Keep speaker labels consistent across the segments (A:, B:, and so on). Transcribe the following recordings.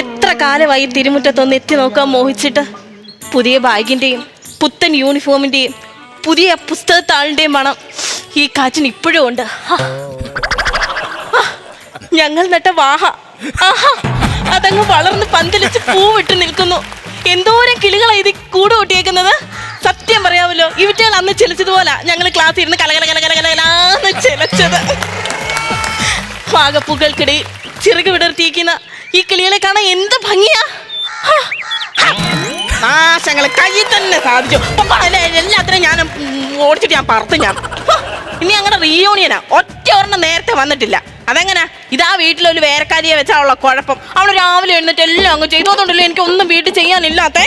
A: എത്ര കാലമായി തിരുമുറ്റത്തൊന്ന് എത്തി നോക്കാൻ മോഹിച്ചിട്ട്? പുതിയ ബാഗിന്റെയും പുത്തൻ യൂണിഫോമിന്റെയും പുതിയ പുസ്തകത്താളിന്റെയും മണം ഈ കാറ്റിന് ഇപ്പോഴും ഉണ്ട്. ഞങ്ങൾ നട്ട വാഹ. അതങ്ങ് വളർന്ന് പന്തലിച്ച് പൂവിട്ട് നിൽക്കുന്നു. എന്തോരം കിളികളാണ് ഇത് കൂട് കൂട്ടിയേക്കുന്നത്? സത്യം പറയാമല്ലോ ഇവറ്റകൾ അന്ന് ചെലിച്ചതുപോലെ ഞങ്ങൾ ക്ലാസ് ഇരുന്ന് കലകല കലകല കലകലാന്ന് ചെലച്ചത്. വാഗപ്പൂക്കൾക്കിടയിൽ ചിറക് വിടർത്തിയിരിക്കുന്ന ഈ കിളികളെ കാണാൻ എന്ത് ഭംഗിയാ. നാശങ്ങൾ കയ്യിൽ തന്നെ സാധിച്ചു. എല്ലാത്തിനും ഞാൻ ഓടിച്ചിട്ട് ഞാൻ പറത്ത് ഞാൻ. ഇനി അങ്ങനെ റീയൂണിയനാ ഒറ്റ ഒരെണ്ണം നേരത്തെ വന്നിട്ടില്ല. അതെങ്ങനെ? ഇതാ വീട്ടിലൊരു വേരക്കാരിയെ വെച്ചാലുള്ള കുഴപ്പം. അവൾ രാവിലെ എഴുന്നിട്ട് എല്ലാം അങ്ങ് ചെയ്തോന്നുണ്ടല്ലോ എനിക്ക് ഒന്നും വീട്ടിൽ ചെയ്യാനില്ലാത്തേ.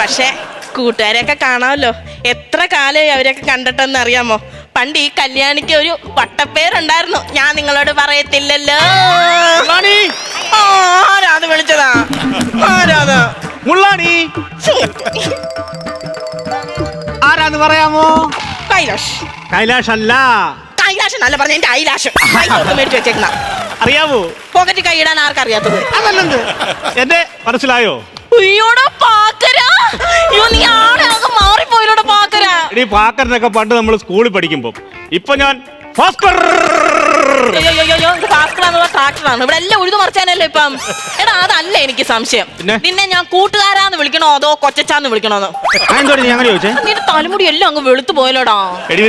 A: പക്ഷേ കൂട്ടുകാരെയൊക്കെ കാണാമല്ലോ. എത്ര കാലമായി അവരെയൊക്കെ കണ്ടിട്ടെന്ന് അറിയാമോ? പണ്ട് ഈ കല്യാണിക്ക് ഒരു വട്ടപ്പേരുണ്ടായിരുന്നു. ഞാൻ നിങ്ങളോട് പറയത്തില്ലല്ലോ. ആരാത് വിളിച്ചതാ? ആരാത്
B: മുള്ളാണി ആരാന്ന് പറയാമോ?
A: കൈലാഷ്.
B: കൈലാഷ് അല്ല
A: കൈലാഷ് നല്ല പറഞ്ഞ എന്റെ ഐലാഷ് വെച്ചേക്കുന്ന.
B: അറിയാവോ?
A: പോക്കറ്റ് കൈയിടാൻ ആർക്കറിയാത്തത്?
B: അതല്ലെന്ത്? എന്റെ മനസ്സിലായോ?
A: അയ്യോടാ പാക്കരാ. അയ്യോ നീ ആടെ അങ്ങ് മാറിപ്പോയില്ലോടാ പാക്കരാ.
B: എടീ പാക്കറിനൊക്കെ പണ്ട് നമ്മൾ സ്കൂളിൽ പഠിക്കുമ്പോ. ഇപ്പൊ ഞാൻ ഭാസ്കർ.
A: അയ്യോ, അയ്യോ, അയ്യോ, ഇത് ഭാസ്കറാന്നുള്ള ട്രാക്ടറാണ് ഇവിടെ എല്ലാം ഉഴുതു മറിച്ചാനല്ലോ ഇപ്പം. എടാ അതല്ല എനിക്ക് സംശയം.
B: പിന്നെ?
A: നിന്നെ ഞാൻ കൂട്ടുകാരാന്ന് വിളിക്കണോ അതോ കൊച്ചാന്ന് വിളിക്കണോന്ന്?
B: ആ, എന്തോടി നീ അങ്ങനെ ചോദിച്ചേ?
A: നിന്റെ തലമുടി എല്ലാം അങ്ങ് വെളുത്തു പോയല്ലോടാ.
B: എടി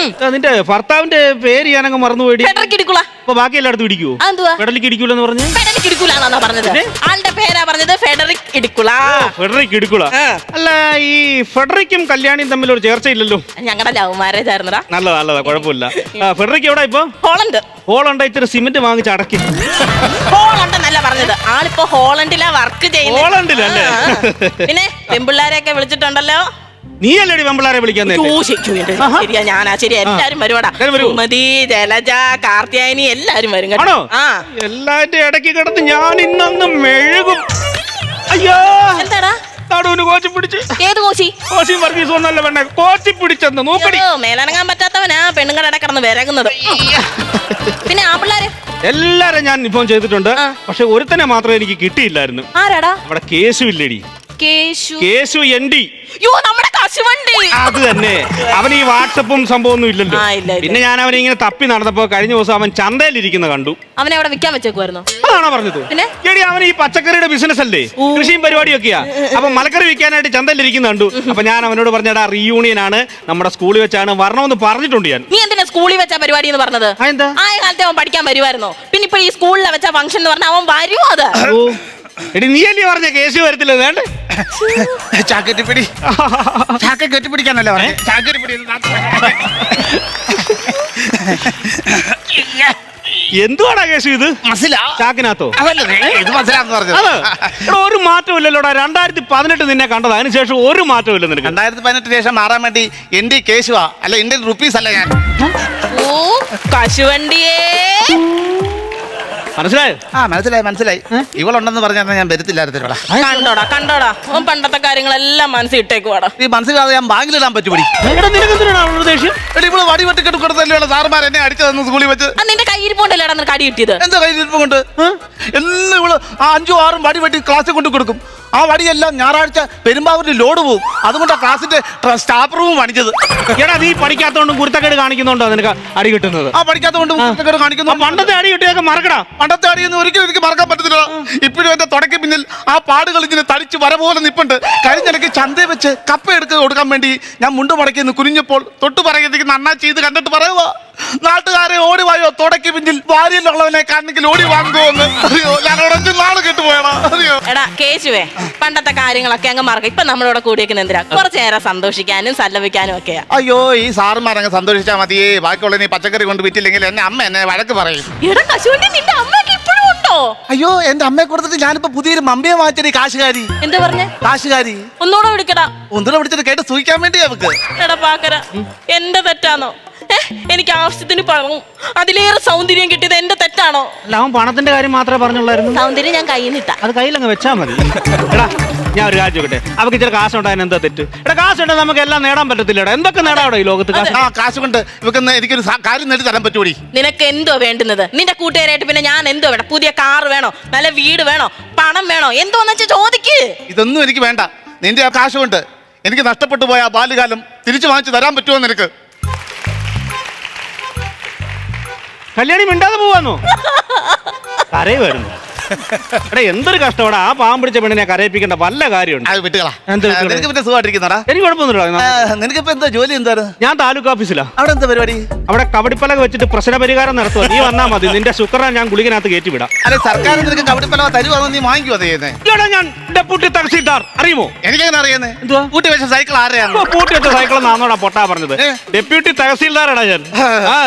A: ഉം.
B: നിന്റെ ഭർത്താവിന്റെ പേര് ഞാനങ്ങ് മറന്നുപോയി.
A: ഫെഡറിക്ക് ഇടിക്കുള
B: അപ്പൊ ബാക്കി എല്ലായിടത്തും ഇടിക്കുവോ?
A: അതെന്തുവാ?
B: പെടലിക്ക് ഇടിക്കൂലെന്ന് പറഞ്ഞു?
A: ഫെഡറിക് ഇടിക്കുലാന്നാ പറഞ്ഞത്. ആളുടെ പേരാ പറഞ്ഞത് ഫെഡറിക് ഇടിക്കുള.
B: ഫെഡറിക് ഇടിക്കൂല
A: ആ.
B: അല്ല ഈ ഫെഡറിക്കും കല്യാണിയും തമ്മിൽ ഒരു ചേർച്ചയില്ലല്ലോ.
A: ഞങ്ങളുടെ ലവ് മാരേജ് ആയിരുന്നടാ.
B: നല്ലതാ നല്ലതാ കുഴപ്പമില്ല. ആ, ഫെഡറിക്ക് എവിടെ ഇപ്പൊ?
A: ഹോളണ്ട്.
B: ഹോളുണ്ട ഇത്തിരി സിമെന്റ് വാങ്ങിച്ച്
A: എന്നല്ല പറഞ്ഞത്. ആളിപ്പോ ഹോളണ്ടിലാ വർക്ക് ചെയ്യുന്നത്
B: ഹോളണ്ടിലല്ലേ?
A: പിന്നെ പെമ്പിള്ളാരെയൊക്കെ വിളിച്ചിട്ടുണ്ടല്ലോ?
B: നീ അല്ലേടി വെമ്പിളാരെ വിളിക്കാൻ
A: എന്റെ
B: ആഹാ.
A: ശരിയാ ഞാനാ ശരി എല്ലാരും വരുവാടാ.
B: എല്ലാരും വരുവോ?
A: സുമതി ജലജ കാർത്തിയായനി എല്ലാരും വരും കേട്ടോ.
B: ആണോ?
A: ആ.
B: എല്ലാന്റെ ഇടയ്ക്ക് കിടന്ന് ഞാൻ ഇന്നങ്ങ് മെഴുകും. അയ്യോ!
A: എന്താടാ?
B: നടുവിന് കോച്ചി പിടിച്ച്.
A: ഏത് കോശി
B: കോച്ചി വർഗീസ് ഒന്നല്ല വേണ്ട കോച്ചി പിടിച്ചെന്ന് നോക്കടി.
A: അയ്യോ, മേലനങ്ങാൻ പറ്റാത്തവനാ പെണ്ണുങ്ങളുടെ ഇടയിൽ കിടന്ന് വിരകുന്നത്. പിന്നെ ആ പിള്ളാര്
B: എല്ലാരും ഞാൻ ഇൻഫോം ചെയ്തിട്ടുണ്ട്. പക്ഷെ ഒരുത്തനെ മാത്രമേ എനിക്ക് കിട്ടിയില്ലായിരുന്നു.
A: ആരാടാ?
B: നമ്മുടെ കേശു ഇല്ലേടി
A: കേശു.
B: കേശു എൻഡി
A: യോ നമ്മുടെ കശുവണ്ടി.
B: അത് തന്നെ. അവൻ ഈ വാട്സപ്പും സംഭവമൊന്നും ഇല്ലല്ലോ.
A: ആ, ഇല്ല, ഇല്ല.
B: പിന്നെ ഞാൻ അവനെ ഇങ്ങനെ തപ്പി നടന്നപ്പോ കഴിഞ്ഞ ദിവസം അവൻ ചന്തയിലിരിക്കുന്ന കണ്ടു.
A: അവനെ അവിടെ വിൽക്കാൻ വെച്ചേക്കുമായിരുന്നു
B: അതാണോ പറഞ്ഞത്?
A: പിന്നെ?
B: എടി അവൻ ഈ പച്ചക്കറിയുടെ ബിസിനസ് അല്ലേ? കൃഷിയും പരിപാടിയൊക്കെയാ. അപ്പൊ മലക്കറി വിൽക്കാനായിട്ട് ചന്തയിലിരിക്കുന്ന കണ്ടു. അപ്പൊ ഞാൻ അവനോട് പറഞ്ഞടാ റീയൂണിയൻ ആണ്. നമ്മുടെ സ്കൂളിൽ വെച്ചാണ് വരണമെന്ന് പറഞ്ഞിട്ടുണ്ട് ഞാൻ.
A: നീ എന്തിനാ സ്കൂളിൽ വെച്ച പരിപാടി എന്ന് പറഞ്ഞത്?
B: ആ, എന്താ?
A: ആയ കാലത്തെ അവൻ പഠിക്കാൻ വരുമായിരുന്നോ പിന്നെ ഇപ്പൊ ഈ സ്കൂളിലെ വെച്ച ഫംഗ്ഷൻ എന്ന് പറഞ്ഞാൽ അവൻ വരുമോ അത്?
B: എടി നീ അല്ലേ പറഞ്ഞ കേസ് വരത്തില്ല വേണ്ട
C: ചാക്കറ്റ് പിടി. ചാക്ക കെട്ടിപ്പിടിക്കാനല്ലേ പറഞ്ഞേ? ചാക്കറ്റ് പിടി
B: എന്തുവാടാ കേസ് ഇത്?
C: മനസ്സിലാ
B: ചാക്കിനകത്തോ?
C: അതല്ലേ ഇത് മനസ്സിലാന്ന് പറഞ്ഞു
B: അത്. എടാ, ഒരു മാറ്റവും ഇല്ലല്ലോടാ രണ്ടായിരത്തി പതിനെട്ട് നിന്നെ കണ്ടത് അതിനുശേഷം ഒരു മാറ്റമില്ല നിനക്ക്.
C: രണ്ടായിരത്തി പതിനെട്ടിന് ശേഷം മാറാൻ വേണ്ടി ഇന്ത്യ കേശുവാ അല്ല ഇന്ത്യൻ റുപ്പീസ് അല്ല ഞാൻ.
A: ഓ കശുവണ്ടിയേ.
B: മനസ്സിലായോ?
C: ആ മനസ്സിലായി മനസ്സിലായി. ഇവളുണ്ടെന്ന് പറഞ്ഞാൽ ഞാൻ വരത്തില്ലായിരുന്നു ഇവിടെ.
A: കണ്ടോടാ കണ്ടോടാ. പണ്ടത്തെ കാര്യങ്ങളെല്ലാം മനസ്സിൽ ഇട്ടേക്കുവാടാ
C: ഈ മനസ്സിലാതെ ഞാൻ ബാങ്കിലിടാൻ പറ്റുപടി
B: ദേഷ്യം?
C: എടി ഇവൾ വടി വെട്ടിക്കെട്ട് കൊടുത്തല്ലേ സാർമാർ എന്നെ അടിച്ചു തന്നു സ്കൂളിൽ വെച്ച്.
A: ആ നിന്റെ കയ്യിരിപ്പോണ്ടല്ലേടാ നിനക്ക് അടി കിട്ടിയത്?
C: എന്താ കയ്യിലിരിപ്പ് കൊണ്ട്? എന്നും ഇവൾ ആ അഞ്ചും ആറും വടി വെട്ടി ക്ലാസ്സിൽ കൊണ്ട് കൊടുക്കും. ആ വടിയെല്ലാം ഞായറാഴ്ച പെരുമ്പാവൂരിൽ ലോഡ് പോകും. ആ ക്ലാസ്സിന്റെ സ്റ്റാഫ് റൂം പണിച്ചത്
B: എടാ നീ പഠിക്കാത്തോണ്ടും കുരുത്തക്കേട് കാണിക്കുന്നുണ്ടോ നിനക്ക് അടി കിട്ടുന്നത്?
C: ആ പഠിക്കാത്തതുകൊണ്ട് കുരുത്തക്കേട്
B: ആ
C: കാണിക്കുന്നു
B: പണ്ടത്തെ അടി കിട്ടിയൊക്കെ മറക്കടാ.
C: പണ്ടത്തെ അടിയൊന്നും ഒരിക്കലും എനിക്ക് മറക്കാൻ പറ്റത്തില്ല ഇപ്പോഴും എന്റെ തുടക്കി പിന്നിൽ ആ പാടുകൾ ഇങ്ങനെ തടിച്ച് വര പോലെ നിപ്പുണ്ട്. കഴിഞ്ഞിടയ്ക്ക് ചന്തയിൽ വെച്ച് കപ്പ എടുത്ത് കൊടുക്കാൻ വേണ്ടി ഞാൻ മുണ്ട് മടക്കി നിന്ന് കുനിഞ്ഞപ്പോൾ തൊട്ട് പറയുന്നതിന് അണ്ണാ ചെയ്ത് കണ്ടിട്ട് പറയുക നാട്ടുകാരെ ഓടി വായോ തുടക്കി പിന്നിൽ വാരിയിലുള്ളവനെ കണ്ണെങ്കിൽ ഓടി വാങ്ങുവെന്ന് അറിയോ ഞാൻ ഉടച്ചു നാളെ കെട്ടുപോയടാ അറിയോ
A: എടാ കേശുവേ പണ്ടത്തെ കാര്യങ്ങളൊക്കെ അങ്ങ് മറക്ക. ഇപ്പൊ നമ്മളോട് കൂടിയേക്കുന്ന എന്തിനാ? കുറച്ച് നേരം സന്തോഷിക്കാനും സല്ലപിക്കാനും ഒക്കെയാ
C: അയ്യോ ഈ സാറുമാരങ്ങ് സന്തോഷിച്ചാൽ മതിയേ. ബാക്കിയുള്ള നീ പച്ചക്കറി കൊണ്ട് വിറ്റില്ലെങ്കിൽ എന്നെ അമ്മ എന്നെ വഴക്ക് പറയും.
A: എടാ കശുവണ്ടി നിന്റെ അമ്മയൊക്കെ ഉണ്ടോ
C: അയ്യോ എന്റെ അമ്മയെ കൊടുത്തിട്ട് ഞാനിപ്പോ പുതിയൊരു മമ്മിയെ വാങ്ങിച്ചടി കാശുകാരി.
A: എന്താ പറഞ്ഞേ?
C: കാശുകാരി.
A: ഒന്നുകൂടെ വിളിക്കടാ.
C: ഒന്നുകൂടെ വിളിച്ചിട്ട് കേട്ട് സൂക്ഷിക്കാൻ വേണ്ടി നമുക്ക്
A: എടാ പാക്കര എന്റെ തെറ്റാണോ എനിക്ക് ആവശ്യത്തിന് പണം അതിലേറെ സൗന്ദര്യം കിട്ടിയത് എന്റെ തെറ്റാണോ?
B: അല്ല അവൻ പണത്തിന്റെ കാര്യം മാത്രമേ പറഞ്ഞുള്ളായിരുന്നു.
A: സൗന്ദര്യം ഞാൻ കയ്യിൽ നിട്ടാ
B: അത് കയ്യിലങ്ങ് വെച്ചാ മതി. എടാ ഞാൻ ഒരു കാര്യം ചോദിക്കട്ടെ? അവർക്ക് ഇച്ചിരി കാശ് ഉണ്ടായാലും എന്താ തെറ്റ്? എടാ കാശുണ്ടെങ്കിൽ നമുക്ക് എല്ലാം നേടാൻ പറ്റത്തില്ലടാ. എന്തൊക്കെ നേടാവിടെ ഈ ലോകത്ത് കാശ്?
C: ആ കാശ് കൊണ്ട് ഇവക്കൊന്ന് എനിക്കൊരു സ- കാര്യം നേടി തരാൻ പറ്റൂടി
A: നിനക്ക് എന്തോ വേണ്ടുന്നത്? നിന്റെ കൂട്ടുകാരായിട്ട് പിന്നെ ഞാൻ എന്തോ വേണം? പുതിയ കാർ വേണോ? നല്ല വീട് വേണോ? പണം വേണോ? എന്തോന്ന് വെച്ചാൽ ചോദിക്ക്.
C: ഇതൊന്നും എനിക്ക് വേണ്ട. നിന്റെ ആ കാശ് കൊണ്ട് എനിക്ക് നഷ്ടപ്പെട്ടു പോയ ആ ബാല്യകാലം തിരിച്ചു വാങ്ങിച്ചു തരാൻ പറ്റുമോ നിനക്ക്?
B: കല്യാണി മിണ്ടാതെ പോവാന്നോ? കരയുമായിരുന്നു എടാ എന്തൊരു കഷ്ടമാണ് ആ പാമ്പ് പിടിച്ച പെണ്ണിനെ കരയിപ്പിക്കേണ്ട വല്ല കാര്യമുണ്ട്.
C: അത് വിട്ടുകളാ.
B: എന്ത് വിട്ടുകളാ?
C: നിനക്ക് പിന്നെ സുഖമായിട്ടിരിക്കുന്നടാ?
B: എനിക്ക് കുഴപ്പമൊന്നുമില്ല
C: നിനക്കിപ്പോ എന്താ ജോലി എന്താണ്?
B: ഞാൻ താലൂക്ക് ഓഫീസിലാ.
C: അവിടെ എന്താ പരിപാടി?
B: അവിടെ കബഡിപ്പലക വെച്ചിട്ട് പ്രശ്ന പരിഹാരം നടത്തുക നീ വന്നാ മതി. നിന്റെ ശുക്രൻ ഞാൻ ഗുളികനകത്ത് കയറ്റി വിടാം
C: അല്ലെ സർക്കാർ നിനക്ക് കബഡിപ്പലവ തരുവാന്ന് നീ വാങ്ങിക്കുവോ ചെയ്യുന്നേ?
B: ഇയാളെ ഞാൻ ഡെപ്യൂട്ടി തഹസീൽദാർ. അറിയുമോ?
C: എനിക്കെങ്ങനെ അറിയുന്നേ.
B: എന്തുവാ?
C: കൂട്ടി വെച്ച സൈക്കിൾ ആരെയാണ്
B: ഇപ്പൊ പൂട്ടി വെച്ച സൈക്കിൾ നാന്നോടാ പൊട്ടാ പറഞ്ഞത്.
C: ഏ?
B: ഡെപ്യൂട്ടി തഹസീൽദാറാടാ ഞാൻ. ആ.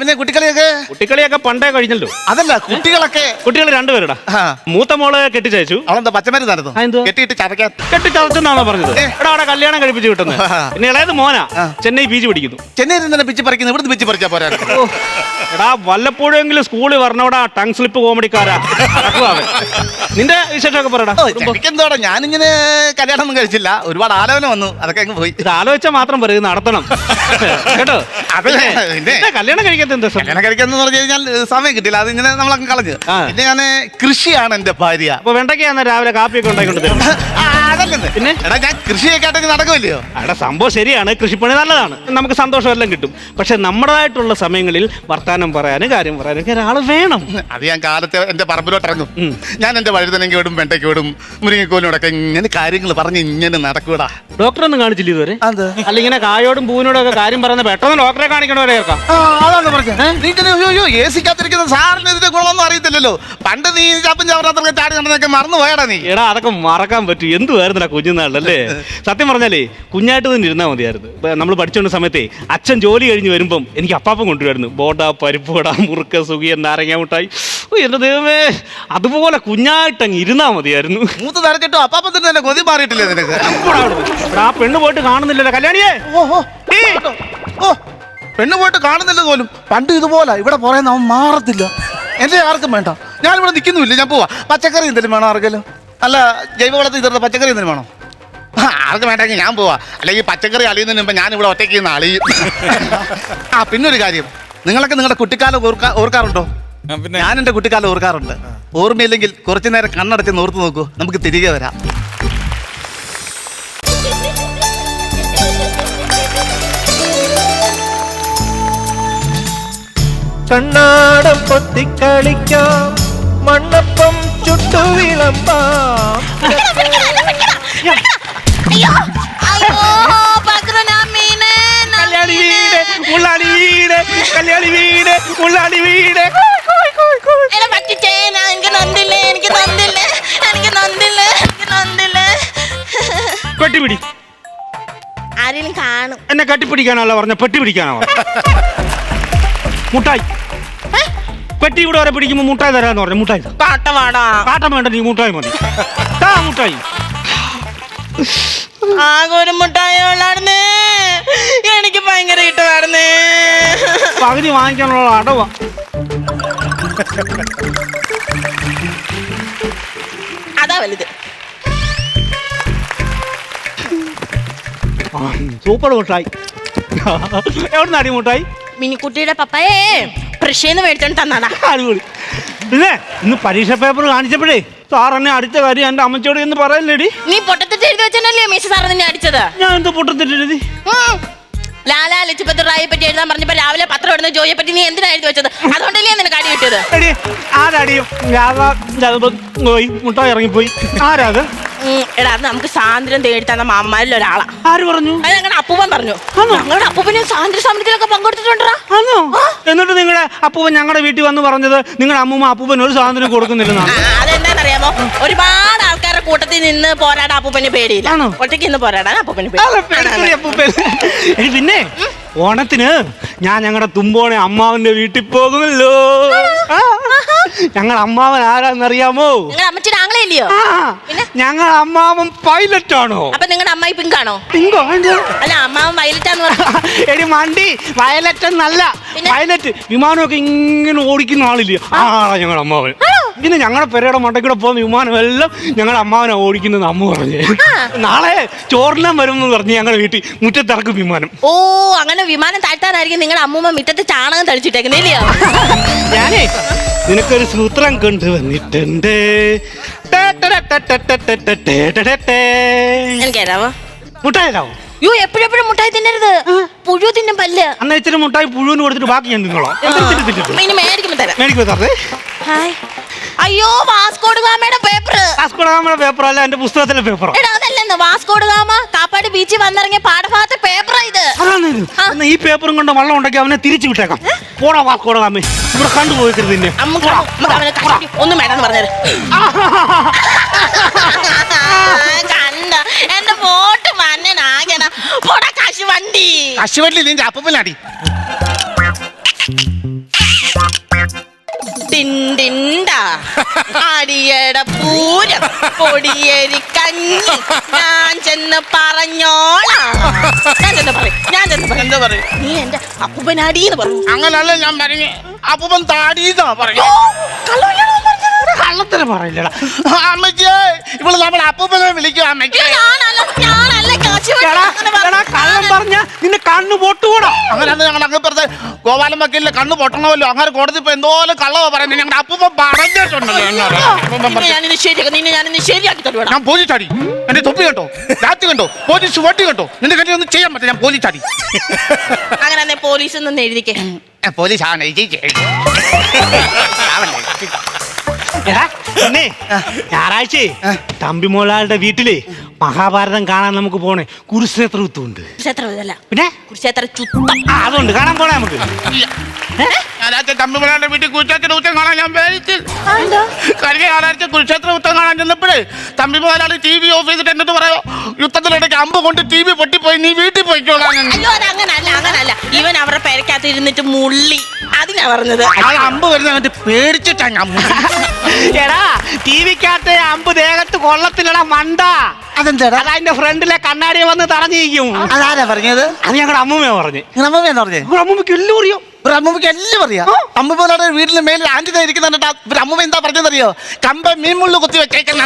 C: പിന്നെ കുട്ടികളിയൊക്കെ?
B: കുട്ടിക്കളിയൊക്കെ പണ്ടേ കഴിഞ്ഞല്ലോ.
C: അതല്ല കുട്ടികളൊക്കെ.
B: കുട്ടികൾ രണ്ടുപേരുടാ.
C: ആ,
B: മൂത്ത മോൾ കെട്ടിച്ചയച്ചു.
C: അവളെന്താ പച്ചമരുന്ന് നടന്നു
B: ആ, എന്തുവാ?
C: കെട്ടിയിട്ട് ചതയ്ക്കാൻ
B: കെട്ടിച്ചതച്ചെന്നാണോ പറഞ്ഞത്. എടാ അവിടെ കല്യാണം കഴിപ്പിച്ച് കിട്ടുന്നത്. പിന്നെ ഇളയത് മോനാ. ചെന്നൈ പി ജി പഠിക്കുന്നു.
C: ചെന്നൈയിൽ നിന്ന് പിച്ച് പറിക്കുന്നത്? ഇവിടുന്ന് പിച്ച് പറിച്ചാ പോരാ.
B: എടാ വല്ലപ്പോഴെങ്കിലും സ്കൂളിൽ വരണോടാ ടങ് സ്ലിപ്പ് കോമഡിക്കാരാ. നടക്കുവാ അവൻ. നിന്റെ വിശേഷമൊക്കെ പറയടാ.
C: എനിക്കെന്തോടാ ഞാനിങ്ങനെ കല്യാണം ഒന്നും കഴിച്ചില്ല. ഒരുപാട് ആലോചന വന്നു. അതൊക്കെ അങ്ങ് പോയി.
B: ഇത് ആലോചിച്ചാൽ മാത്രം പറയും നടത്തണം. കേട്ടോ?
C: അത്
B: പിന്നെ,
C: പിന്നെ.
B: നിന്റെ കല്യാണം കഴിക്കാത്ത എന്താ?
C: കല്യാണം കഴിക്കാന്ന് പറഞ്ഞു കഴിഞ്ഞാൽ സമയം കിട്ടില്ല. അത് ഇങ്ങനെ നമ്മളങ്ങ് കളഞ്ഞു.
B: ആ.
C: പിന്നെ ഞാൻ കൃഷിയാണ് എന്റെ ഭാര്യ.
B: അപ്പൊ വെണ്ടയ്ക്കാന്ന് രാവിലെ കാപ്പിയൊക്കെ ഉണ്ടാക്കിക്കൊണ്ട് തരും.
C: ആ, അതല്ലേ
B: പിന്നെ?
C: എടാ ഞാൻ കൃഷിയൊക്കെ ആയിട്ടൊക്കെ നടക്കുമല്ലയോ
B: അവിടെ സംഭവം ശരിയാണ്. കൃഷിപ്പണി നല്ലതാണ്. നമുക്ക് സന്തോഷമെല്ലാം കിട്ടും. പക്ഷെ നമ്മുടേതായിട്ടുള്ള സമയങ്ങളിൽ വർത്താനം പറയാനും കാര്യം പറയാനും ഒക്കെ ഒരാൾ വേണം.
C: അത് ഞാൻ കാലത്തെ എന്റെ പറമ്പിലോട്ട് ഇറങ്ങും ഞാൻ എന്റെ വിടും വെണ്ടയ്ക്ക് വിടും മുരിങ്ങക്കോലിനോടൊക്കെ ഇങ്ങനെ കാര്യങ്ങൾ പറഞ്ഞ് ഇങ്ങനെ നടക്കൂടാ
B: ഡോക്ടറെ ഒന്നും കാണിച്ചില്ല ഇതുവരെ?
C: അത്
B: അല്ല ഇങ്ങനെ കായോടും പൂവിനോടും ഒക്കെ കാര്യം പറഞ്ഞ പെട്ടെന്ന് ഡോക്ടറെ കാണിക്കണവരെ കേൾക്കാം
C: ആ, അതാണ് പറഞ്ഞത്. നീ ഇങ്ങനെ അയ്യോ, അയ്യോ, എ സിക്കകത്തിരിക്കുന്ന സാറിന് ഇതിന്റെ ഗുണമൊന്നും അറിയത്തില്ലല്ലോ. പണ്ട് നീ ചപ്പും ചവറാത്തൊക്കെ ചാടി നടന്നൊക്കെ മറന്നു പോയടാ നീ.
B: എടാ അതൊക്കെ മറക്കാൻ പറ്റും. എന്തുവായിരുന്നു കുഞ്ഞുനാളല്ലേ സത്യം പറഞ്ഞാലേ കുഞ്ഞായിട്ട് തന്നെ ഇരുന്നാൽ മതിയായിരുന്നു. നമ്മൾ പഠിച്ചുകൊണ്ട സമയത്തേ അച്ഛൻ ജോലി കഴിഞ്ഞ് വരുമ്പം എനിക്ക് അപ്പാപ്പം കൊണ്ടുവരുന്നു ബോണ്ട പരിപ്പുവട മുറുക്ക സുഖിയൻ നാരങ്ങ മുട്ടായി ഓ, എന്റെ ദൈവമേ. അതുപോലെ കുഞ്ഞായിട്ടങ്ങ് ഇരുന്നാ മതിയായിരുന്നു.
C: മൂത്ത് തരച്ചിട്ടോ അപ്പാപ്പ തന്നെ കൊതി മാറിയിട്ടില്ലേ നിനക്ക്?
B: പോടാ അവിടുന്ന്. എടാ, ആ പെണ്ണ് പോയിട്ട് കാണുന്നില്ലല്ലോ കല്യാണിയേ.
C: ഓ ഓ. പെണ്ണ് പോയിട്ട് കാണുന്നില്ല പോലും. പണ്ട് ഇതുപോലെ ഇവിടെ പറയുന്ന അവൻ മാറത്തില്ല. എന്റെ ആർക്കും വേണ്ട. ഞാൻ ഇവിടെ നിൽക്കുന്നുമില്ല. ഞാൻ പോവാ. പച്ചക്കറി എന്തെങ്കിലും വേണോ ആർക്കെങ്കിലും? അല്ല ജൈവവളത്തിൽ തീർന്ന പച്ചക്കറി എന്തെങ്കിലും വേണോ? ആ, ആർക്കും വേണ്ടെങ്കിൽ ഞാൻ പോവാ. അല്ലെങ്കിൽ പച്ചക്കറി അളിയുന്നതിന് മുമ്പ് ഞാൻ ഇവിടെ ഒറ്റയ്ക്ക് നിന്ന് അളിയും. ആ പിന്നൊരു കാര്യം. നിങ്ങളൊക്കെ നിങ്ങളുടെ കുട്ടിക്കാലം ഓർക്കാ ഓർക്കാറുണ്ടോ? ഞാൻ എന്റെ കുട്ടിക്കാലം ഓർക്കാറുണ്ട്. ഓർമ്മയില്ലെങ്കിൽ കുറച്ചു നേരം കണ്ണടച്ച് നോർത്ത് നോക്കൂ. നമുക്ക് തിരികെ വരാം.
D: കണ്ണാടം പൊത്തിക്കളിക്കാം. മണ്ണപ്പം ചുട്ടു വിളമ്പാം
A: അയ്യോ അയ്യോ
B: കല്യാണി വീട് ഉള്ളാടി വീട് കല്യാണി വീട് ഉള്ളാടി വീട്.
A: എന്നെ
B: കെട്ടിപ്പിടിക്കാനല്ല പറഞ്ഞ പെട്ടി പിടിക്കാനാ പറഞ്ഞ. മുട്ടായി. പെട്ടി ഇവിടെ വരെ പിടിക്കുമ്പോ മുട്ടായി തരാന്ന് പറഞ്ഞു മുട്ടായി താ. കാട്ടം വേണ്ട നീ മുട്ടായി മതി. താ മുട്ടായി.
A: ആകെ ഒരു എനിക്ക് ഭയങ്കര ഇഷ്ടമായിരുന്നേ
B: പകുതി വാങ്ങിക്കാനുള്ള അടവാ.
A: അതാ വലുത്.
B: സൂപ്പർ മുട്ടായി. എവിടുന്ന് അടി മുട്ടായി?
A: മിനിക്കുട്ടിയുടെ പപ്പയെ പ്രഷേന്ന് മേടിച്ചോണ്ട് തന്നാടാ
B: അടിപൊളി. പിന്നെ ഇന്ന് പരീക്ഷ പേപ്പർ കാണിച്ചപ്പോഴേ സാർ എന്നെ അടിച്ച കാര്യം എന്റെ അമ്മച്ചോട് എന്ന് പറയല്ലേടി?
A: നീ പൊട്ടത്തിട്ട് എഴുതി വെച്ചല്ലേ മീശ സാറ് നിന്നെ അടിച്ചത്?
B: ഞാൻ എന്താ പൊട്ടത്തിട്ടെഴുതി
A: ഉം. ലാലാ ലജ്പത് റായെ പറ്റി എഴുതാൻ പറഞ്ഞപ്പോ രാവിലെ പത്രം ഇടുന്ന ജോയെ പറ്റി നീ എന്തിനാ എഴുതി വെച്ചത്? അതുകൊണ്ടല്ലേ നിനക്ക് അടി കിട്ടിയത്?
B: എടി ആരടിയും പോയി മുട്ടായി ഇറങ്ങിപ്പോയി. ആരാ അത്?
A: ഉം, എടാ അത് നമുക്ക് സ്വാതന്ത്ര്യം തേടി തന്ന മാമ്മാരിൽ ഒരാളാ.
B: ആര് പറഞ്ഞു?
A: അത് ഞങ്ങളുടെ അപ്പൂപ്പൻ പറഞ്ഞു.
B: ആണോ?
A: ഞങ്ങളുടെ അപ്പൂപ്പന് സ്വാതന്ത്ര്യ സമരത്തിലൊക്കെ പങ്കെടുത്തിട്ടുണ്ടാ
B: ആണോ? എന്നിട്ട് നിങ്ങളുടെ അപ്പൂപ്പൻ ഞങ്ങളുടെ വീട്ടിൽ വന്ന് പറഞ്ഞത് നിങ്ങളുടെ അമ്മൂമ്മ അപ്പൂപ്പൻ ഒരു സ്വാതന്ത്ര്യം കൊടുക്കുന്നില്ലെന്നാണ്.
A: അതെന്താണെന്നറിയാമോ ഒരുപാട് കൂട്ടത്തിൽ നിന്ന് പോരാടാ അപ്പൂപ്പന് പേടിയില്ല.
B: ആണോ?
A: ഒറ്റയ്ക്ക് നിന്ന് പോരാടാൻ അപ്പൂപ്പന്
B: അല്ല,
A: പേടി
B: എടി പിന്നെ ഓണത്തിന് ഞാൻ ഞങ്ങളുടെ തുമ്പോണെ അമ്മാവന്റെ വീട്ടിൽ പോകുമല്ലോ. ആ. ഞങ്ങളുടെ അമ്മാവൻ ആരാന്നറിയാമോ?
A: പിന്നെ?
B: ഞങ്ങൾ അമ്മാവൻ പൈലറ്റ് ആണോ
A: അപ്പൊ നിങ്ങളുടെ അമ്മായി പിങ്കാണോ?
B: പിങ്കോ?
A: അല്ല അമ്മാവൻ പൈലറ്റ് പറഞ്ഞു.
B: എടി മണ്ടി വയലറ്റ് എന്നല്ല
A: പിന്നെ?
B: വയലറ്റ് വിമാനമൊക്കെ ഇങ്ങനെ ഓടിക്കുന്ന ആളില്ല? ആ. ആളാ ഞങ്ങളുടെ അമ്മാവൻ. പിന്നെ ഞങ്ങളുടെ പെരയുടെ മണ്ടക്കൂടെ പോകുന്ന വിമാനം എല്ലാം ഞങ്ങളുടെ അമ്മാവനെ ഓടിക്കുന്നത് അമ്മ പറഞ്ഞു. നാളെ ചോറിനാൻ വരുമെന്ന് പറഞ്ഞു പറഞ്ഞ് ഞങ്ങളുടെ വീട്ടിൽ മുറ്റത്തിറക്കും വിമാനം.
A: ഓ അങ്ങനെ വിമാനം താഴ്ത്താനായിരിക്കും നിങ്ങളുടെ അമ്മൂമ്മ മുറ്റത്ത് ചാണകം തളിച്ചിട്ടേക്കുന്നില്ലയോ
B: ഞാനേ നിനക്കൊരു സൂത്രം കൊണ്ടുവന്നിട്ടുണ്ട്
A: എനിക്കേതാവോ
B: മുട്ടായതാവും
A: യോ എപ്പോഴെപ്പോഴും മുട്ടായി തിന്നരുത് പുഴു തിന്നും പല്ല്
B: അന്ന് ഇച്ചിരി മുട്ടായി പുഴുവിന് കൊടുത്തിട്ട് ബാക്കി ഞാൻ തിന്നോളാം
A: ഇനി മേടിക്കുമ്പോ തരാം
B: മേടിക്കുമ്പോ തരേ
A: ഹായ് അയ്യോ വാസ്കോഡ് ഗാമയുടെ പേപ്പർ
B: കാസ്കോടാമയുടെ പേപ്പർ അല്ല എന്റെ പുസ്തകത്തിലെ പേപ്പർ
A: എടാ അതല്ലെന്ന് വാസ്കോഡ് ഗാമ കാപ്പാട് ബീച്ചിൽ വന്നിറങ്ങിയ പാഠഭാഗത്തെ പേപ്പർ ഇത്.
B: എന്നാ ഈ പേപ്പറും കൊണ്ട് വള്ളം ഉണ്ടാക്കി അവനെ തിരിച്ചു വിട്ടേക്കാം. പോടാ വാസ്കോടാമേ ഇവിടെ കണ്ടുപോയിക്കരുത് നിന്നെ.
A: ഒന്നും വേണമെന്ന് പറഞ്ഞത് കണ്ട. എന്റെ ഫോട്ട് മന്നനാകണ പോടാ കാശി വണ്ടി.
C: കശുവണ്ടി നിന്റെ അപ്പനാടി
A: ടിൻഡിണ്ടാ അടിയട പൂരം. പൊടിയേരി കഞ്ഞി. ഞാൻ ചെന്ന് പറഞ്ഞോളാം. ഞാൻ ചെന്ന് പറയും. ഞാൻ ചെന്ന് പറയും.
C: എന്താ പറയും
A: നീ എന്റെ അപ്പൂപ്പനാടീന്ന് പറഞ്ഞു
C: അങ്ങനല്ല ഞാൻ പറഞ്ഞു അപ്പൂപ്പൻ താടീന്നാ പറഞ്ഞു.
B: കള്ളത്തിന് പറയില്ലടാ.
C: അമ്മയ്ക്ക് ഇവൾ നമ്മൾ അപ്പൂപ്പനെ വിളിക്കും അമ്മയ്ക്ക്
A: ഞാനല്ല ഞാനല്ല കാശ് വണ്ടി
B: എടാ,
A: അങ്ങനെ
B: എടാ, കള്ളം
A: പറഞ്ഞു.
B: പറഞ്ഞ നിന്നെ കണ്ണു പൊട്ടുകൂടാ.
C: അങ്ങനെ ഞങ്ങൾ അങ്ങ് പറഞ്ഞ ഗോപാലൻ വക്കീലിന്റെ കണ്ണ് പൊട്ടണമല്ലോ. അങ്ങനെ കോടതി ഇപ്പൊ എന്തോലും കള്ളവ പറയുന്നത് ഞങ്ങളുടെ അപ്പൂപ്പ പറഞ്ഞിട്ടുണ്ടല്ലോ എന്നോട്. അപ്പൂപ്പൻ
A: നിന്നെ
C: പറഞ്ഞു.
A: ഞാനിന്ന് ശരിയാക്കാം നിന്നെ ഞാനിന്ന് ശരിയാക്കി തരുവാടാ.
C: ഞാൻ പോലീസ് ചാടി എന്റെ തൊപ്പി കണ്ടോ? രാത്രി കണ്ടോ? പോലീസ് വട്ടി കണ്ടോ? നിന്റെ കണ്ടി ഒന്നും ചെയ്യാൻ പറ്റില്ല. ഞാൻ പോലീസ് ചാടി
A: അങ്ങനെ തന്നെ പോലീസ് നിന്ന് എഴുതിക്കേ.
C: പോലീസ് ആണ്
B: പിന്നെ ഞായറാഴ്ചേ തമ്പി മോളാളുടെ വീട്ടിൽ മഹാഭാരതം കാണാൻ നമുക്ക് പോണേ കുരുക്ഷേത്ര കുത്തുണ്ട്
A: കുരുക്ഷേത്ര
B: പിന്നെ?
A: കുരുക്ഷേത്ര ചുത്തം.
B: ആ അതുണ്ട്. കാണാൻ പോണേ നമുക്ക്.
C: ഞായറാഴ്ച വീട്ടിൽ കുരുക്ഷേത്ര കാണാൻ ഞാൻ പേടിച്ച്. കഴിഞ്ഞ ഞായറാഴ്ച കുരുക്ഷേത്ര ഉത്തം കാണാൻ ചെന്നപ്പോഴേ തമ്പി മുതലാളി ടി വി ഓഫ് ചെയ്തിട്ട് എന്നിട്ട് പറയോ അമ്പ് കൊണ്ട് ടി വി പൊട്ടിപ്പോയി നീ വീട്ടിൽ പോയിക്കോളാൻ
A: അയ്യോ അത് അങ്ങനല്ല. അങ്ങനല്ല ഇവൻ അവരുടെ പേരക്കകത്ത് ഇരുന്നിട്ട് മുള്ളി. അതിനാ പറഞ്ഞത്.
C: ആ അമ്പ് വരുന്ന കണ്ടിട്ട് പേടിച്ചിട്ടാ ഞാൻ
B: എടാ ടി വിക്കകത്ത് അമ്പ് ദേഹത്ത് കൊള്ളത്തിലടാ മണ്ട.
C: അതെന്താടാ?
B: അതതിന്റെ ഫ്രണ്ടിലെ കണ്ണാടിയെ വന്ന് തടഞ്ഞിരിക്കും.
C: അതാരാ പറഞ്ഞത്?
B: അത് ഞങ്ങളുടെ അമ്മൂമ്മ പറഞ്ഞു.
C: അമ്മൂമ്മ പറഞ്ഞു പറഞ്ഞേ?
B: ഞങ്ങളുടെ അമ്മൂമ്മക്ക് എല്ലാം അറിയോ?
C: അമ്മൂമ്മക്ക് എല്ലാം അറിയാം. അമ്മൂമ്മയുടെ വീട്ടിൽ മേലിൽ ആന്റി ഇരിക്കുന്നുണ്ട് ഒരു അമ്മൂമ്മ എന്താ പറഞ്ഞതറിയോ കമ്പ മീൻ മീൻമുള്ളു കുത്തി വെച്ചേക്കുന്ന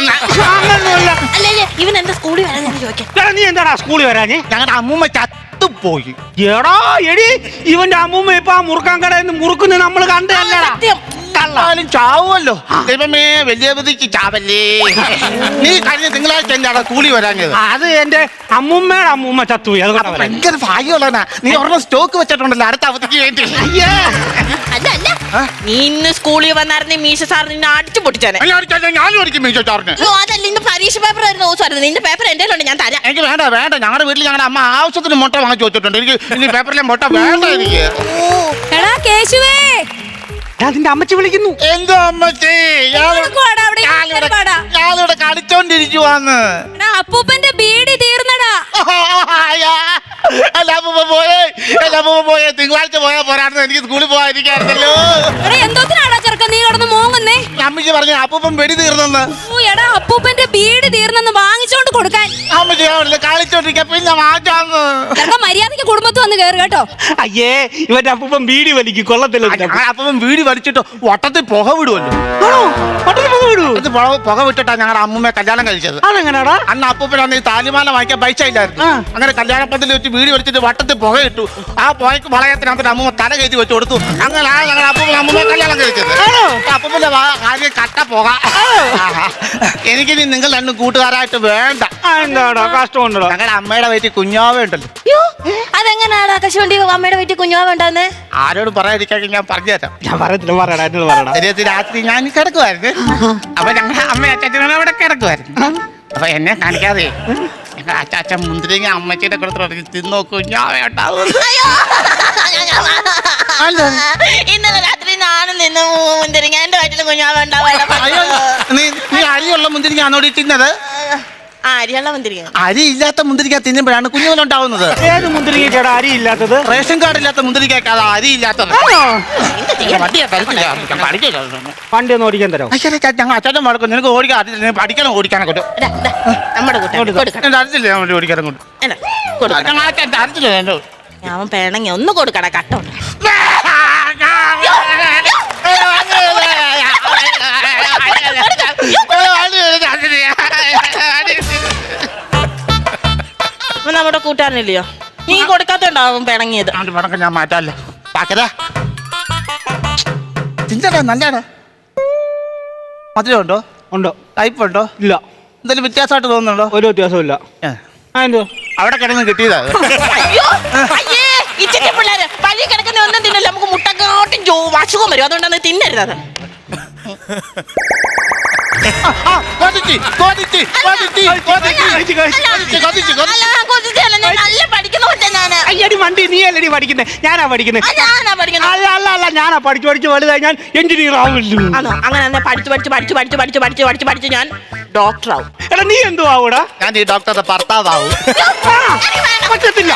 A: ഇവൻ എന്താ സ്കൂളിൽ വരാൻ ഞാൻ ചോദിക്കാം.
B: എടാ നീ എന്താടാ സ്കൂളിൽ വരാഞ്ഞേ?
C: ഞങ്ങളുടെ അമ്മൂമ്മ ചത്തുപോയി.
B: എടാ എടി ഇവന്റെ അമ്മൂമ്മ ഇപ്പൊ ആ മുറുക്കാൻ കടയിൽ നിന്ന് മുറുക്കുന്നത് നമ്മൾ കണ്ടു
A: സത്യം.
C: കള്ളാലും ചാവുമല്ലോ. ദൈവമേ വലിയ ബുദ്ധിക്ക് ചാവല്ലേ? നീ കഴിഞ്ഞ തിങ്കളാഴ്ച എന്റെ കൂലി വരാഞ്ഞത്.
B: അത് എന്റെ അമ്മൂമ്മയുടെ അമ്മൂമ്മ ചത്തു
C: ഭയങ്കര ഭാഗ്യമുള്ളതാ നീ ഒരെണ്ണം സ്റ്റോക്ക് വെച്ചിട്ടുണ്ടല്ലോ അടുത്ത അവധിക്ക് വേണ്ടി.
A: നീ ഇന്ന് സ്കൂളിൽ വന്നായിരുന്നു മീശ സാർ നിന്നെ അടിച്ചു പൊട്ടിച്ചാനെ
C: ഞാനും അടിക്കും മീശോ
A: അതല്ല ഇന്ന് പരീക്ഷ പേപ്പർ ആയിരുന്നു നിന്റെ പേപ്പർ എന്റെ ഞാൻ തരാം.
C: എനിക്ക് വേണ്ട വേണ്ട. ഞങ്ങളുടെ വീട്ടിൽ ഞങ്ങളുടെ അമ്മ ആവശ്യത്തിന് മുട്ട വാങ്ങിച്ചു വെച്ചിട്ടുണ്ട്. എനിക്ക് ഇനി പേപ്പറിലെ മുട്ട വേണ്ട എനിക്ക്.
E: എടാ കേശുവേ.
B: നിന്റെ അമ്മച്ചി വിളിക്കുന്നു.
C: എന്തോ അമ്മച്ചി? ഞാനിവിടെ-
E: അവിടെ
C: ഞാനിവിടെ-
E: ഇരിക്കാനാടാ?
C: ഞാനിവിടെ കളിച്ചോണ്ടിരിക്കുവാന്ന്.
E: എടാ അപ്പൂപ്പന്റെ ബീഡി തീർന്നടാ.
C: അല്ല അമ്മ പോയേ. അല്ല പോയേ. തിങ്കളാഴ്ച പോയാ പോരാടുന്നത് എനിക്ക് സ്കൂളിൽ പോകാതിരിക്കായിരുന്നല്ലോ.
E: എടാ നീ കിടന്ന് മോങ്ങുന്നേ?
C: അമ്മച്ചി പറഞ്ഞു അപ്പൂപ്പൻ വെടി തീർന്നെന്ന്.
E: ഓ എടാ അപ്പൂപ്പന്റെ വീട് തീർന്നെന്ന് വാങ്ങിച്ചോണ്ട് കൊടുക്കാൻ.
C: അമ്മച്ചി അവിടെ കളിച്ചോണ്ടിരിക്കാൻ പിന്നെ മാറ്റാന്ന്.
E: മര്യാദയ്ക്ക് കുടുംബത്ത് വന്ന് കയറി കേട്ടോ.
B: അയ്യേ ഇവന്റെ അപ്പൂപ്പൻ ബീഡി വലിക്കും. കൊള്ളത്തില്ല ഇതിന്റെ അപ്പൂപ്പൻ.
C: അപ്പൂപ്പൻ വീടി വലിച്ചിട്ട് വട്ടത്തിൽ പുക വിടുമല്ലോ
B: ആണോ? പട്ടിണി പോകാൻ വിടുവോ?
C: അത് പുക പുക വിട്ടിട്ടാ ഞങ്ങളുടെ അമ്മൂമ്മയെ കല്യാണം കഴിച്ചത്.
B: അതെങ്ങനാടാ?
C: അന്ന് അപ്പൂപ്പനാണ് ഈ താലിമാല വാങ്ങിക്കാൻ പൈസ ഇല്ലായിരുന്നു.
B: ആ.
C: അങ്ങനെ കല്യാണപ്പത്തിൽ വെച്ച് വീട് വലിച്ചിട്ട് വട്ടത്തിൽ പുക ഇട്ടു. ആ പുകയ്ക്ക് വളയത്തിനകത്ത് അമ്മൂമ്മ തല കയറ്റി വെച്ച് കൊടുത്തു. അങ്ങനെ ആ ഞങ്ങളുടെ അപ്പൂപ്പൻ അമ്മൂമ്മ കല്യാണം കഴിച്ചത്. അപ്പൂപ്പന്റെ കാര്യം കട്ട പോക. എനിക്ക് നിങ്ങൾ രണ്ടും കൂട്ടുകാരായിട്ട് വേണ്ട.
B: എന്താടാ കഷ്ടമുണ്ടോ
C: ഞങ്ങളുടെ അമ്മയുടെ വയറ്റിൽ കുഞ്ഞാവേ ഉണ്ടല്ലോ.
A: അയ്യോ അതെങ്ങനാടാ കശുവണ്ടി അമ്മയുടെ വീട്ടിൽ കുഞ്ഞാവ
C: ആരോട് പറയാതിരിക്കാൻ ഞാൻ പറഞ്ഞുതരാം
B: ഞാൻ പറയത്തില്ല പറയടാ എന്നോട് പറയടാ
C: ശരീരത്തിൽ രാത്രി ഞാൻ കിടക്കുമായിരുന്നു അപ്പൊ ഞങ്ങളുടെ അമ്മ അച്ഛനും അവിടെ കിടക്കുമായിരുന്നു അപ്പൊ എന്നെ കാണിക്കാതെ അച്ചാച്ച അച്ചാച്ചൻ മുന്തിരിങ്ങ അമ്മച്ചിയുടെ കൂടെ തുടങ്ങി തിന്നോ കുഞ്ഞാവേ ഉണ്ടാവും
A: എന്റെ വേണ്ട
C: അയ്യോ നീ നീ അരിയുള്ള മുന്തിരിങ്ങ അന്നോടി തിന്നത്
A: ആ അരിയുള്ള മുന്തിരിങ്ങ.
C: അരി ഇല്ലാത്ത മുന്തിരിക്ക തിന്നുമ്പോഴാണ് കുഞ്ഞുങ്ങളുണ്ടാവുന്നത്
B: ഏത് മുന്തിരിങ്ങ ചേട്ടാ അരി ഇല്ലാത്തത്?
C: റേഷൻ കാർഡ് ഇല്ലാത്ത മുന്തിരിക്ക അത് അരി ഇല്ലാത്തത്. പണ്ട്. ഞാൻ.
B: വണ്ടി ഒന്ന് ഓടിക്കാൻ തരാം?
C: ഞങ്ങൾ അച്ഛനും മടക്കും. നിനക്ക് ഓടിക്കാൻ അറിയില്ല. നീ പഠിക്കണം ഓടിക്കാൻ കൊണ്ട്
A: ദാ, ദാ, നമ്മുടെ കൂട്ടം. കൊടുക്കണം
C: എന്റെ അറിയില്ല ഞാൻ ഓടിക്കാനെ കൊണ്ട്
A: എന്നാ, കൊടുക്കണം
C: അറിയില്ല
A: ഞാൻ പേണങ്ങി. ഒന്ന് കൊടുക്കട കട്ടോണ്ട് നമ്മുടെ നീ കൊടുക്കാത്തോണ്ടാവും പിണങ്ങിയത്.
C: പടക്കം ഞാൻ മാറ്റാല്ല? പാക്കര. ചിന്തടാ നല്ലടാ ടൈപ്പ്
B: ഉണ്ടോ?
C: ടൈപ്പുണ്ടോ
B: ഇല്ല.
C: എന്തെങ്കിലും വ്യത്യാസമായിട്ട് തോന്നുന്നുണ്ടോ?
B: ഒരു വ്യത്യാസവും ഇല്ല.
C: ഏ,
B: ആ എന്തോ
C: അവിടെ കിടന്ന് കിട്ടിയതാ. അത്.
A: അയ്യോ അയ്യേ ഇച്ചിരി പിള്ളേര്. കിടക്കുന്ന ഒന്നും തിന്നല്ല. നമുക്ക് മുട്ടക്കാട്ടും ജോ അസുഖം വരും. അതുകൊണ്ടാണ് തിന്നരുത് അത്. നല്ല പഠിക്കുന്ന കൊച്ചാ ഞാൻ.
B: അയ്യടി വണ്ടി നീ അല്ലടി പഠിക്കുന്നത് ഞാനാ പഠിക്കുന്നേ.
A: ആ, ഞാനാ പഠിക്കുന്നത്
B: അല്ല അല്ല അല്ല ഞാനാ പഠിച്ചു പഠിച്ചു വലുതായി ഞാൻ എഞ്ചിനീയർ ആവില്ല
A: ആണോ? അങ്ങനെ തന്നെ പഠിച്ചു പഠിച്ചു പഠിച്ചു പഠിച്ചു പഠിച്ചു പഠിച്ചു പഠിച്ചു പഠിച്ചു ഞാൻ ഡോക്ടർ ആവും.
B: എടാ നീ എന്തോ ആവൂടാ
C: ഞാൻ ഈ ഡോക്ടറുടെ ഭർത്താവാവും.
B: പറ്റത്തില്ല?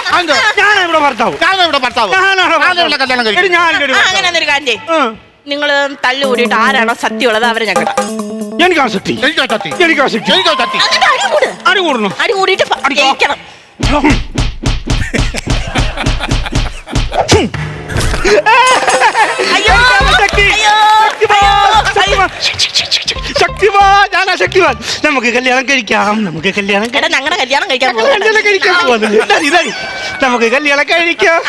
B: ഞാനാ ഇവിടെ ഭർത്താവ്.
C: ഞാനും ഇവിടെ ഭർത്താവ്.
B: ഒരു ഭർത്താവ്.
A: അങ്ങനെ എന്നൊരു കാര്യം നിങ്ങൾ
B: ആ,
A: നിങ്ങൾ തല്ലു കൂടിയിട്ട് ആരാണോ സത്യമുള്ളത് അവരെ ഞാൻ കേട്ടോ.
B: എനിക്കാ ആസക്തി
C: എനിക്ക് ആസക്തി
B: എനിക്ക് ആസക്തി
C: എനിക്കോ
A: എന്നിട്ട് അടി കൂട്.
B: അടി കൂടണം?
A: അടി കൂടിയിട്ട് പ-
B: അടിക്കോ.
A: ജയിക്കണം.
B: ശക്തിമാൻ ഞാനാ നമുക്ക് കല്യാണം കഴിക്കാം നമുക്ക് കല്യാണം
A: എടാ ഞങ്ങളുടെ കല്യാണം കഴിക്കാൻ
B: ഞങ്ങൾ കല്യാണം കഴിക്കാൻ പോകുന്നത് ഇതാ, ഇതാ. നമുക്ക് കല്യാണം കഴിക്കാം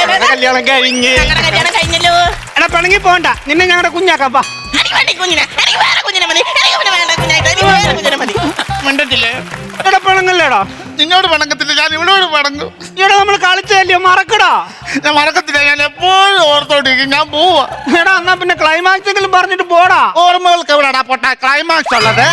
B: ഞങ്ങളുടെ കല്യാണം കഴിഞ്ഞ്
A: ഞങ്ങളുടെ കല്യാണം കഴിഞ്ഞല്ലോ
B: എടാ പിണങ്ങി പോണ്ട നിന്നെ ഞങ്ങളുടെ കുഞ്ഞാക്കാപ്പാ
A: പാ വേണ്ട ഈ കുഞ്ഞിനെ കുഞ്ഞിനെ കുഞ്ഞിനെ മതി.
C: മിണ്ടത്തില്ലേ?
B: എടാ പിണങ്ങല്ലേടാ?
C: നിന്നോട് പണങ്ങത്തില്ല ഞാൻ ഇവളോട് പണങ്ങും.
B: ഇവിടെ നമ്മൾ കളിച്ചതല്ലയോ മറക്കടാ.
C: ഞാൻ മറക്കത്തില്ല ഞാൻ എപ്പോഴും ഓർത്തോണ്ടിരിക്കും ഞാൻ പോവാ.
B: എടാ എന്നാ പിന്നെ ക്ലൈമാക്സ് എങ്കിലും പറഞ്ഞിട്ട് പോടാ.
C: ഓർമ്മകൾക്ക് എവിടെടാ പൊട്ട ക്ലൈമാക്സ് ഉള്ളത്?